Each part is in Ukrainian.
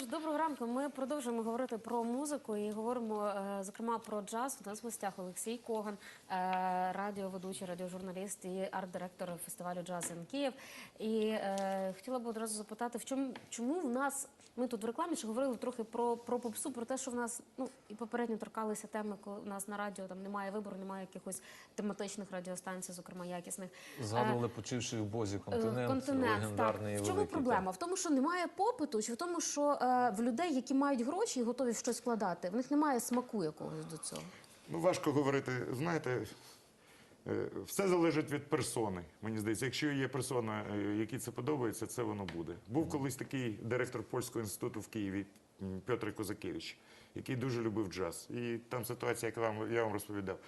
ж, доброго ранку. Ми продовжуємо говорити про музику і говоримо е, зокрема про джаз. У нас в гостях Олексій Коган, е, радіоведучий, радіожурналіст і арт-директор фестивалю Джаз ін Київ. І е, хотіла б одразу запитати, в чому чому в нас ми тут в рекламі ще говорили трохи про, про попсу, про те, що в нас ну і попередньо торкалися теми, коли у нас на радіо там немає вибору, немає якихось тематичних радіостанцій, зокрема якісних. Згадували, почивши в бозі континент, континент легендарний так. В чому великий, проблема? В тому, що немає попиту, чи в тому, що в людей, які мають гроші і готові в щось вкладати, в них немає смаку якогось до цього. Ну, важко говорити. Знаєте, е, все залежить від персони. Мені здається, якщо є персона, е, якій це подобається, це воно буде. Був колись такий директор польського інституту в Києві м, Петр Козакевич, який дуже любив джаз. І там ситуація, яку вам я вам розповідав.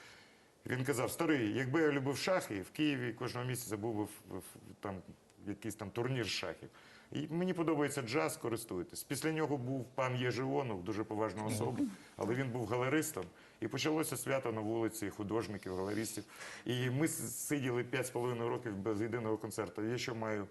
Він казав: старий, якби я любив шахи, в Києві кожного місяця був би в- в- там якийсь там турнір з шахів. І мені подобається джаз, користуйтесь. Після нього був пан Єжи Онух, дуже поважна особа, але він був галеристом. І почалося свято на вулиці художників, галеристів. І ми сиділи 5,5 років без єдиного концерту. Я що маю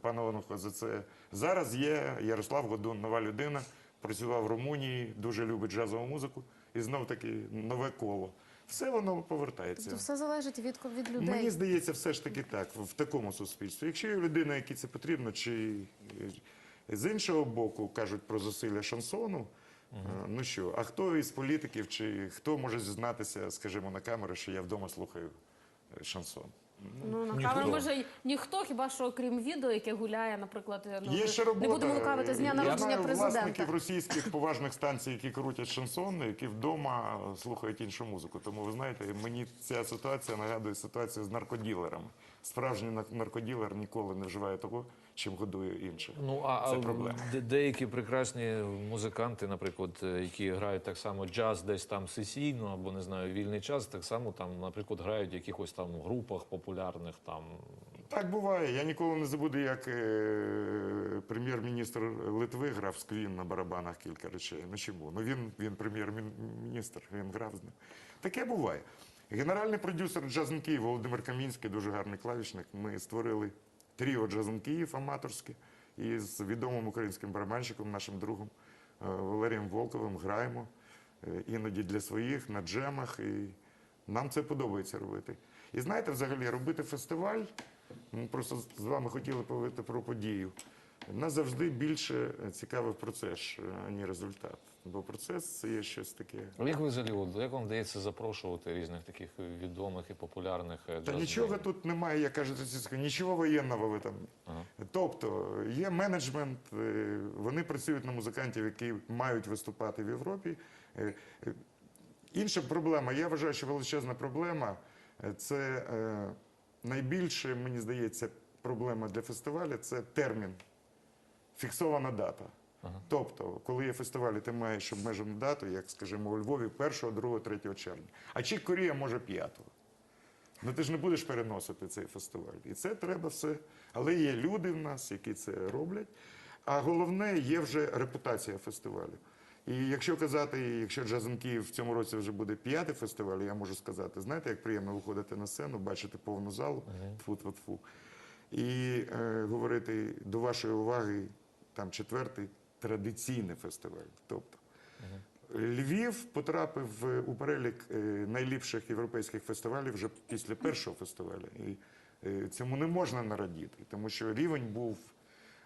пана Онуха за це? Зараз є Ярослав Годун, нова людина, працював в Румунії, дуже любить джазову музику. І знов таки нове коло. Все воно повертається. Тобто все залежить від, від людей. Мені здається, все ж таки так, в такому суспільстві. Якщо є людина, якій це потрібно, чи е, з іншого боку кажуть про зусилля шансону. е, Ну що, а хто із політиків, чи хто може зізнатися, скажімо, на камеру, що я вдома слухаю е, шансон? Ну, на Ніхто. камеру може й ніхто, хіба що крім відео, яке гуляє, наприклад, ну, Є ще робота. не будемо лукавити з дня Я народження знаю президента. власників російських поважних станцій, які крутять шансон, які вдома слухають іншу музику. Тому ви знаєте, мені ця ситуація нагадує ситуацію з наркоділерами. Справжній нар- наркоділер ніколи не вживає того, чим годує інших. Ну а Це проблема. де- деякі прекрасні музиканти, наприклад, які грають так само джаз, десь там сесійно або не знаю, вільний час, так само там, наприклад, грають в якихось там групах популярних там. Так буває. Я ніколи не забуду, як е, прем'єр-міністр Литви грав з Квін на барабанах кілька речей. Ну чому? Ну він, він прем'єр-міністр, він грав з ним. Таке буває. Генеральний продюсер Джазен Київ Володимир Камінський, дуже гарний клавішник. Ми створили тріо Джазен Київ аматорське з відомим українським барабанщиком, нашим другом е, Валерієм Волковим граємо е, іноді для своїх на джемах. І нам це подобається робити. І знаєте, взагалі робити фестиваль. Ми просто з вами хотіли поговорити про подію. Нас завжди більше цікавив процес, ані результат. Бо процес це є щось таке. Як ви взагалі, як вам вдається запрошувати різних таких відомих і популярних е, Та нічого тут немає, як кажуть російською, нічого воєнного в там. Тобто є менеджмент, е, вони працюють на музикантів, які мають виступати в Європі. Е, е, Інша проблема, я вважаю, що величезна проблема е, це е, найбільше, мені здається, проблема для фестивалю це термін, фіксована дата. Тобто, коли є фестиваль, ти маєш обмежену дату, як, скажімо, у Львові 1, 2, 3 червня. А Чік Корія може 5. Ну ти ж не будеш переносити цей фестиваль. І це треба все. Але є люди в нас, які це роблять. А головне є вже репутація фестивалю. І якщо казати, якщо Джазен Київ в цьому році вже буде п'ятий фестиваль, я можу сказати, знаєте, як приємно виходити на сцену, бачити повну залу, тфу-тфу-тфу, і е, говорити до вашої уваги, там четвертий традиційний фестиваль. Тобто Львів потрапив у перелік е, найліпших європейських фестивалів вже після першого фестивалю. І е, цьому не можна нарадіти, тому що рівень був.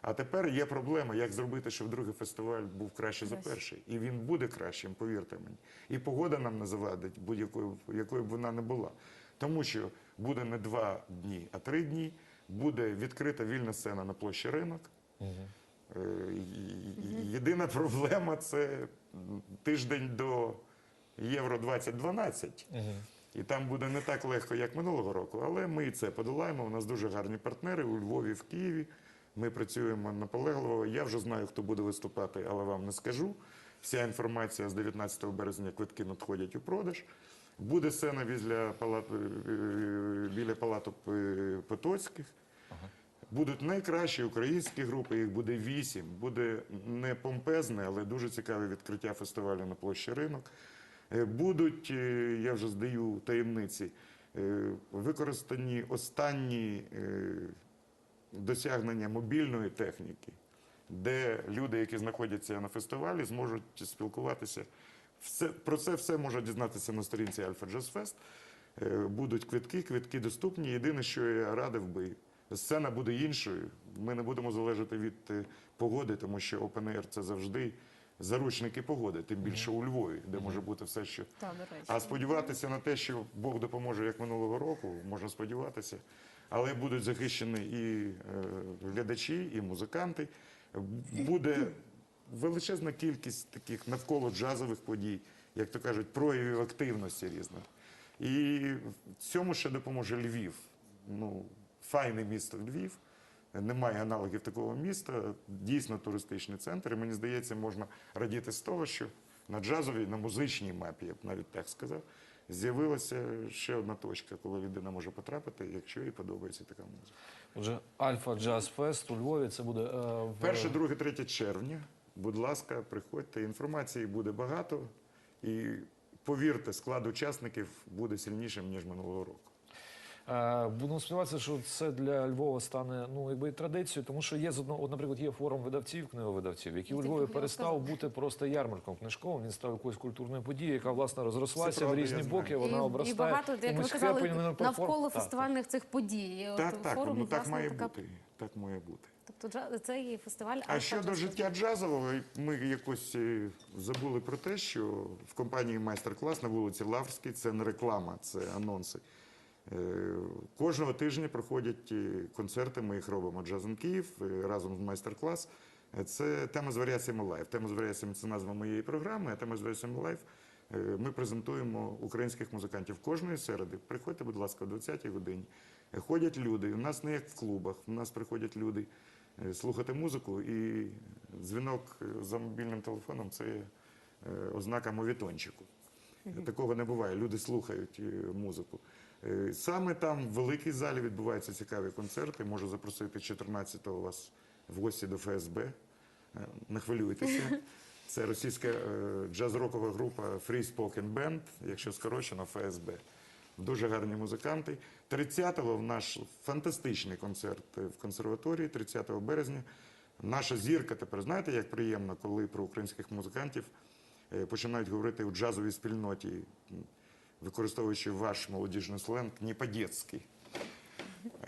А тепер є проблема, як зробити, щоб другий фестиваль був краще за перший. І він буде кращим, повірте мені. І погода нам не завадить, будь-якою якою б вона не була. Тому що буде не два дні, а три дні. Буде відкрита вільна сцена на площі ринок. І- Єдина проблема це тиждень до Євро 2012. І там буде не так легко, як минулого року, але ми і це подолаємо. У нас дуже гарні партнери у Львові, в Києві. Ми працюємо наполегливо. Я вже знаю, хто буде виступати, але вам не скажу. Вся інформація з 19 березня квитки надходять у продаж. Буде сцена біля палату, біля палату е, Потоцьких. Будуть найкращі українські групи, їх буде вісім. Буде не помпезне, але дуже цікаве відкриття фестивалю на площі ринок. Е, Будуть, е, я вже здаю таємниці, е, використані останні досягнення мобільної техніки. де люди, які знаходяться на фестивалі, зможуть спілкуватися. Все, про це все можна дізнатися на сторінці Альфа Джаз Фест. Будуть квитки, квитки доступні. Єдине, що я радив би, сцена буде іншою. Ми не будемо залежати від е, погоди, тому що Air – це завжди заручники погоди, тим більше у Львові, де може бути все, що а сподіватися на те, що Бог допоможе як минулого року, можна сподіватися. Але будуть захищені і е, глядачі, і музиканти. Буде величезна кількість таких навколо джазових подій, як то кажуть, проявів активності різних. І цьому ще допоможе Львів. Ну, файне місто Львів. Немає аналогів такого міста, дійсно туристичний центр. І мені здається, можна радіти з того, що на джазовій, на музичній мапі, я б навіть так сказав, з'явилася ще одна точка, коли людина може потрапити, якщо їй подобається така музика. Отже, Альфа Джаз Фест у Львові це буде е, в Перше, друге, третє червня. Будь ласка, приходьте. Інформації буде багато. І повірте, склад учасників буде сильнішим, ніж минулого року. Е, Будемо сподіватися, що це для Львова стане ну якби традицією, тому що є з одного, от, наприклад, є форум видавців, книговидавців, який у Львові перестав бути просто ярмарком книжковим. Він став якоюсь культурною подією, яка власне розрослася в різні боки. Вона і, обростає і багато, як ви казали, навколо фестивальних цих подій. От Так, так, форум, ну так власне, має така- бути. Так має бути. Тобто джа- цей фестиваль А щодо життя джазового, ми якось е, забули про те, що в компанії майстер-клас на вулиці Лаврській це не реклама, це анонси. Е, Кожного тижня проходять е, концерти, ми їх робимо Джазен Київ е, разом з майстер-клас. Це тема з варіаціями лайв. Тема з варіаціями це назва моєї програми, а тема з варіаціями лайв. е, Ми презентуємо українських музикантів кожної середи. Приходьте, будь ласка, о 20-й годині. Ходять люди. У нас не як в клубах. У нас приходять люди слухати музику, і дзвінок за мобільним телефоном це ознака мовітончику. Такого не буває. Люди слухають музику. Е, Саме там в великій залі відбуваються цікаві концерти. Можу запросити 14-го вас в гості до ФСБ. Е, Не хвилюйтеся. Це російська е, джаз-рокова група Free Spoken Band, якщо скорочено ФСБ. Дуже гарні музиканти. 30-го в наш фантастичний концерт в консерваторії, 30 березня. Наша зірка тепер, знаєте, як приємно, коли про українських музикантів починають говорити у джазовій спільноті, використовуючи ваш молодіжний сленг, не по-дєцьки.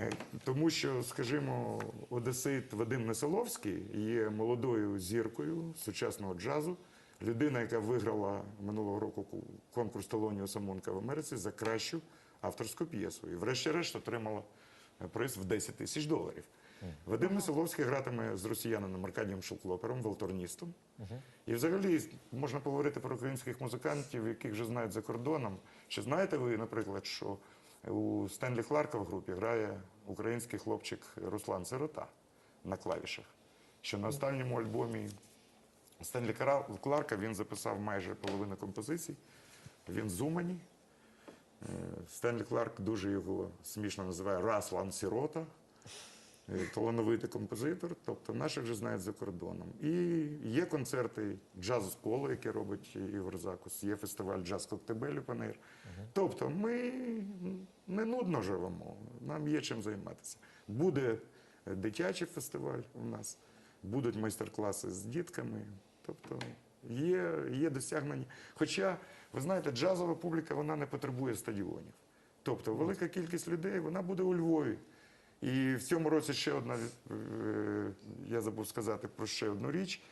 Е, Тому що, скажімо, одесит Вадим Несоловський є молодою зіркою сучасного джазу, людина, яка виграла минулого року конкурс Телоніуса Монка в Америці за кращу авторську п'єсу. І врешті-решт отримала е, приз в 10 тисяч доларів. Вадим Несоловський гратиме з росіянином Аркадієм Шелклопером, волторністом. І взагалі можна поговорити про українських музикантів, яких вже знають за кордоном. Чи знаєте ви, наприклад, що у Стенлі Кларка в групі грає український хлопчик Руслан Сирота на клавішах? Що на останньому альбомі Стенлі Кларка він записав майже половину композицій. Він з Умані. Е, Стенлі Кларк дуже його смішно називає Раслан Сірота. Е, талановитий композитор, тобто наших вже знають за кордоном. І є концерти джазу з поло, які робить Ігор Закус, є фестиваль джаз Коктебель Панер. Тобто ми не нудно живемо, нам є чим займатися. Буде дитячий фестиваль у нас, будуть майстер-класи з дітками. Тобто є, є досягнення. Хоча, ви знаєте, джазова публіка вона не потребує стадіонів. Тобто велика кількість людей вона буде у Львові. І в цьому році ще одна, е, я забув сказати про ще одну річ.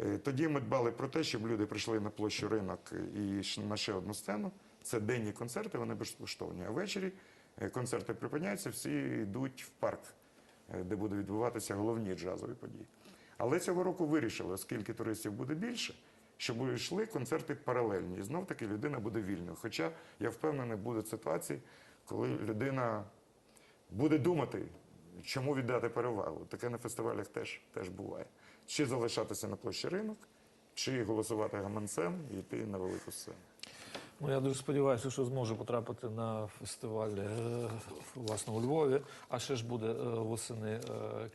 Е, Тоді ми дбали про те, щоб люди прийшли на площу ринок і на ще одну сцену. Це денні концерти, вони безкоштовні. А ввечері е, концерти припиняються, всі йдуть в парк, де будуть відбуватися головні джазові події. Але цього року вирішили, оскільки туристів буде більше, щоб йшли концерти паралельні. І знов таки людина буде вільною. Хоча я впевнений, будуть ситуації, коли людина буде думати, чому віддати перевагу. Таке на фестивалях теж, теж буває. Чи залишатися на площі ринок, чи голосувати гаманцем і йти на велику сцену. Ну, я дуже сподіваюся, що зможу потрапити на фестиваль е, власне у Львові. А ще ж буде е, восени е,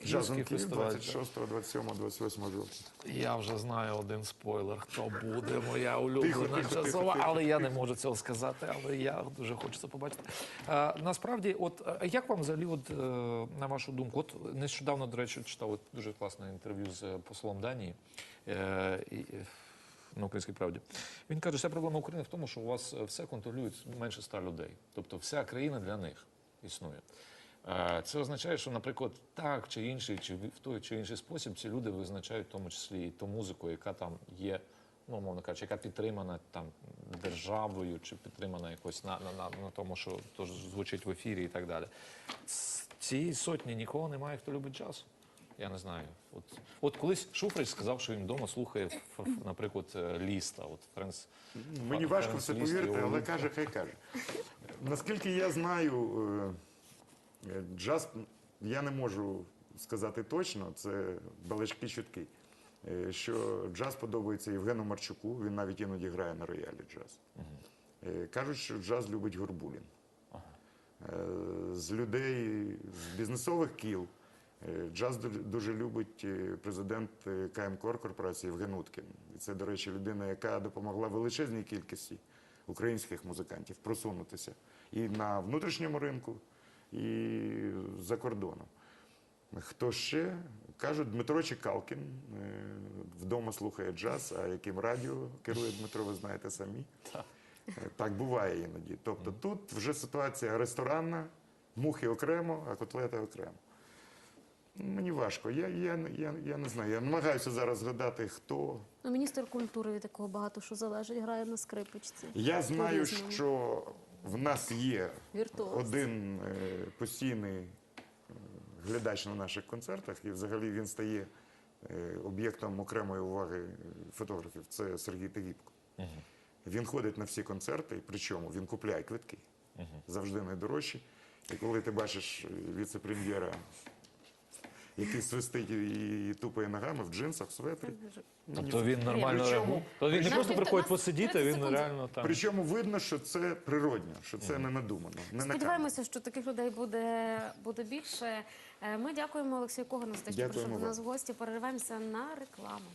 Київський Київ фестиваль. 26, 27, 28 жовтня. Я вже знаю один спойлер, хто буде моя улюблена Тихо, джазова, тихо. але я не можу цього сказати. Але я дуже хочу це побачити. Е, насправді, от е, як вам взагалі, от е, на вашу думку, от нещодавно, до речі, читав от дуже класне інтерв'ю з е, послом Данії. Е, і, е, на українській правді він каже, вся проблема України в тому, що у вас е, все контролюють менше ста людей. Тобто вся країна для них існує. Е, Це означає, що, наприклад, так чи інший, чи в той чи інший спосіб ці люди визначають в тому числі і ту музику, яка там є, ну, умовно кажучи, яка підтримана там державою, чи підтримана якось на, на, на, на тому, що то звучить в ефірі і так далі. Цієї сотні нікого немає, хто любить джаз. Я не знаю. От, от колись Шуфрич сказав, що він вдома слухає, наприклад, е, ліста. От Френс Мені Фа- важко Френс це повірити, але каже, хай каже. Наскільки я знаю, е, е, джаз я не можу сказати точно, це балачки чутки. Що джаз подобається Євгену Марчуку, він навіть іноді грає на роялі джаз. Е, Кажуть, що джаз любить Горбулін. Е, З людей, з бізнесових кіл. Е, Джаз ду- дуже любить е, президент е, КМКОР корпорації Євген Уткін. І це, до речі, людина, яка допомогла величезній кількості українських музикантів просунутися і на внутрішньому ринку, і за кордоном. Хто ще? Кажуть, Дмитро Чекалкін вдома слухає джаз, а яким радіо керує Дмитро, ви знаєте самі. Так буває іноді. Тобто тут вже ситуація ресторанна, мухи окремо, а котлети окремо. Мені важко. Я, я, я, я не знаю. Я намагаюся зараз згадати, хто. Ну, міністр культури від такого багато що залежить, грає на скрипочці. Я знаю, По-різному. що в нас є Віртуоз. один е, постійний е, глядач на наших концертах, і взагалі він стає е, об'єктом окремої уваги е, фотографів. Це Сергій Тегібко. Він ходить на всі концерти, причому він купляє квитки. Завжди найдорожчі. І коли ти бачиш е, віце-прем'єра, який свистить і, тупає ногами в джинсах, в светрі. Тобто він нормально Причому- реагує. То він не просто приходить посидіти, він реально там. Причому видно, що це природньо, що це не надумано. Не на камеру. Сподіваємося, що таких людей буде, буде більше. Е, Ми дякуємо Олексію Когану за те, що Дякуємо прийшов до вам. нас в гості. Перериваємося на рекламу.